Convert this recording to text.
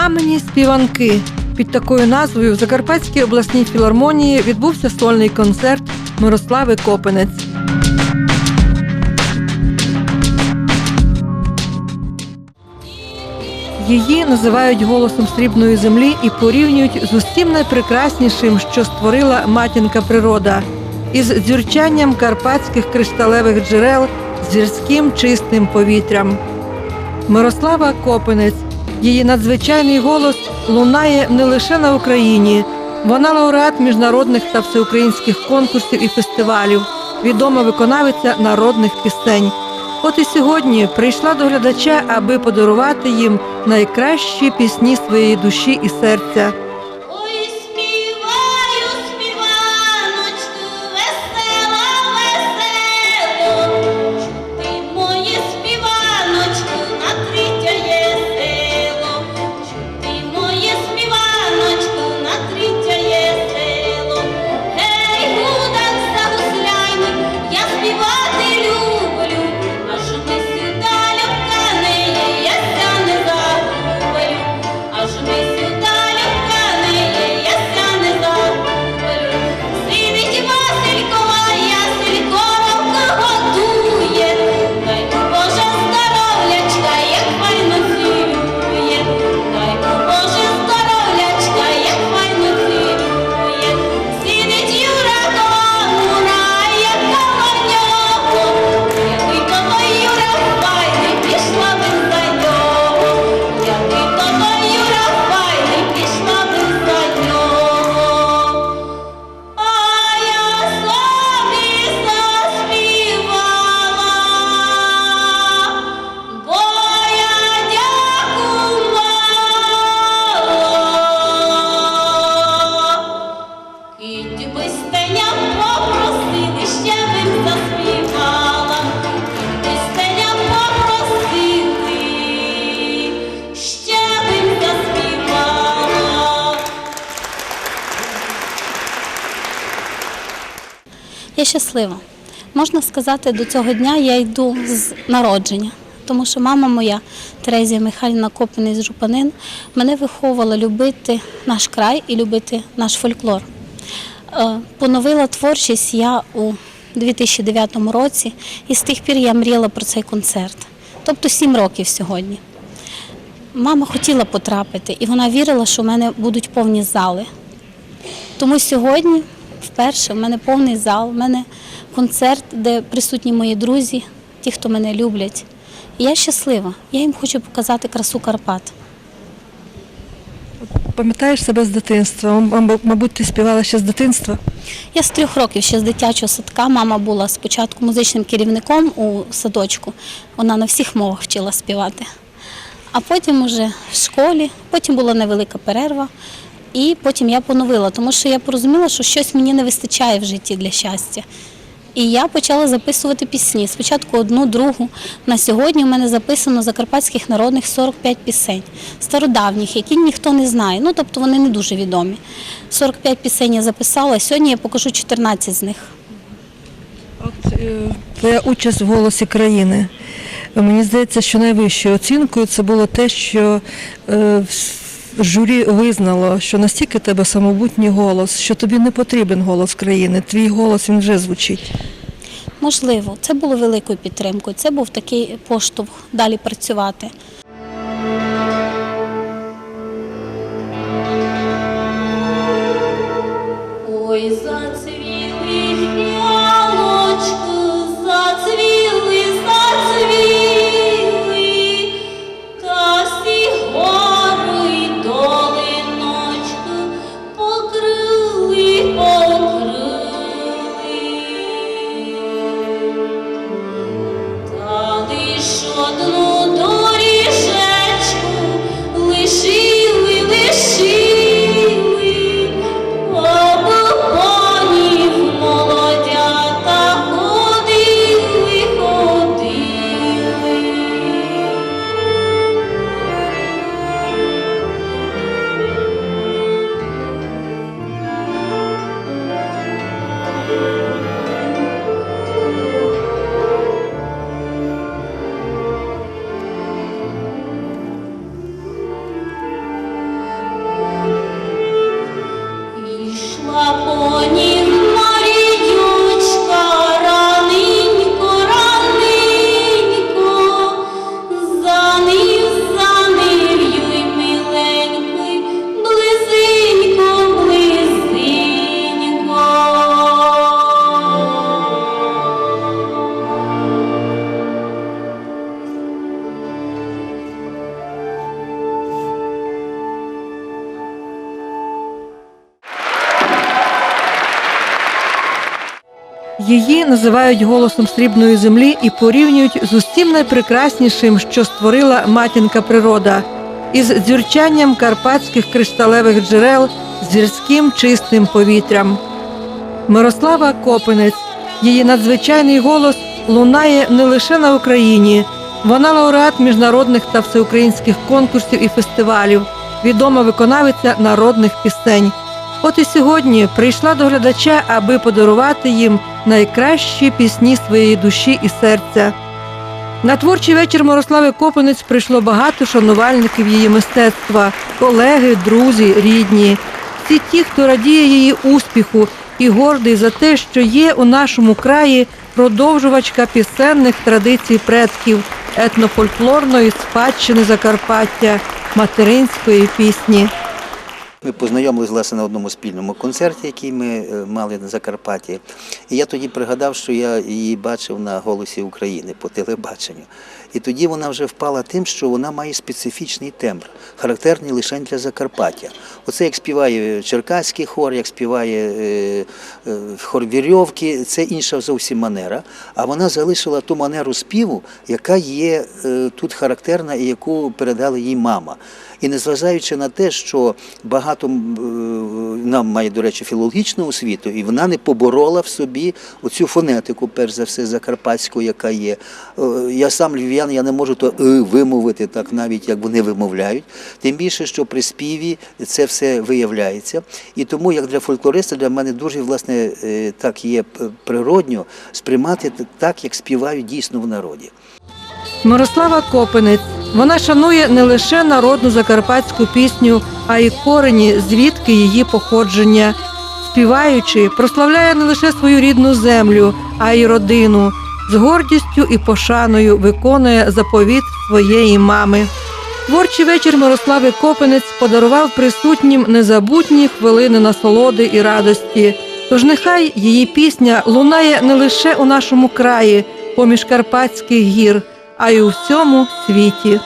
Мамині співанки. Під такою назвою в Закарпатській обласній філармонії відбувся сольний концерт Мирослави Копенець. Її називають голосом срібної землі і порівнюють з усім найпрекраснішим, що створила матінка природа, із дзюрчанням карпатських кришталевих джерел, з гірським чистим повітрям. Мирослава Копинець. Її надзвичайний голос лунає не лише на Україні. Вона лауреат міжнародних та всеукраїнських конкурсів і фестивалів, відома виконавиця народних пісень. От і сьогодні прийшла до глядача, аби подарувати їм найкращі пісні своєї душі і серця. Я щаслива. Можна сказати, до цього дня я йду з народження, тому що мама моя Терезія Михайлівна Копинець Жупанин мене виховувала любити наш край і любити наш фольклор. Е, Поновила творчість я у 2009 році, і з тих пір я мріяла про цей концерт. Тобто сім років сьогодні. Мама хотіла потрапити, і вона вірила, що в мене будуть повні зали. Тому сьогодні вперше в мене повний зал, в мене концерт, де присутні мої друзі, ті, хто мене люблять. І я щаслива. Я їм хочу показати красу Карпат. Пам'ятаєш себе з дитинства? Мабуть, ти співала ще з дитинства. Я з трьох років ще з дитячого садка. Мама була спочатку музичним керівником у садочку. Вона на всіх мовах вчила співати. А потім уже в школі, потім була невелика перерва. І потім я поновила, тому що я порозуміла, що щось мені не вистачає в житті для щастя. І я почала записувати пісні. Спочатку одну, другу. На сьогодні у мене записано закарпатських народних 45 пісень, стародавніх, які ніхто не знає. Ну, тобто вони не дуже відомі. 45 пісень я записала, сьогодні я покажу 14 з них. От е, твоя участь в голосі країни. Мені здається, що найвищою оцінкою це було те, що е, журі визнало, що настільки тебе самобутній голос, що тобі не потрібен голос країни. Твій голос він вже звучить. Можливо, це було великою підтримкою. Це був такий поштовх далі працювати. Ой, зацвіли фіалочки, Її називають голосом срібної землі і порівнюють з усім найпрекраснішим, що створила матінка природа, із дзюрчанням карпатських кришталевих джерел, з гірським чистим повітрям. Мирослава Копинець. Її надзвичайний голос лунає не лише на Україні. Вона лауреат міжнародних та всеукраїнських конкурсів і фестивалів, відома виконавиця народних пісень. От і сьогодні прийшла до глядача, аби подарувати їм найкращі пісні своєї душі і серця. На творчий вечір Мирослави Копинець прийшло багато шанувальників її мистецтва, колеги, друзі, рідні. Всі ті, хто радіє її успіху і гордий за те, що є у нашому краї продовжувачка пісенних традицій предків, етнофольклорної спадщини Закарпаття, материнської пісні. Ми познайомилися власне на одному спільному концерті, який ми е, мали на Закарпатті. І я тоді пригадав, що я її бачив на голосі України по телебаченню. І тоді вона вже впала тим, що вона має специфічний тембр, характерний лише для Закарпаття. Оце як співає черкаський хор, як співає е, е, хор вірьовки, це інша зовсім манера. А вона залишила ту манеру співу, яка є е, тут характерна і яку передала їй мама. І незважаючи на те, що багато нам має, до речі, філологічну освіту, і вона не поборола в собі оцю фонетику, перш за все, закарпатську, яка є. Я сам львів'ян, я не можу то вимовити так, навіть як вони вимовляють. Тим більше, що при співі це все виявляється. І тому, як для фольклориста, для мене дуже власне е, так є природньо сприймати так, як співають дійсно в народі. Мирослава Копинець. Вона шанує не лише народну закарпатську пісню, а й корені, звідки її походження. Співаючи, прославляє не лише свою рідну землю, а й родину. З гордістю і пошаною виконує заповіт своєї мами. Творчий вечір Мирослави Копинець подарував присутнім незабутні хвилини насолоди і радості. Тож нехай її пісня лунає не лише у нашому краї, поміж карпатських гір, а й у всьому світі.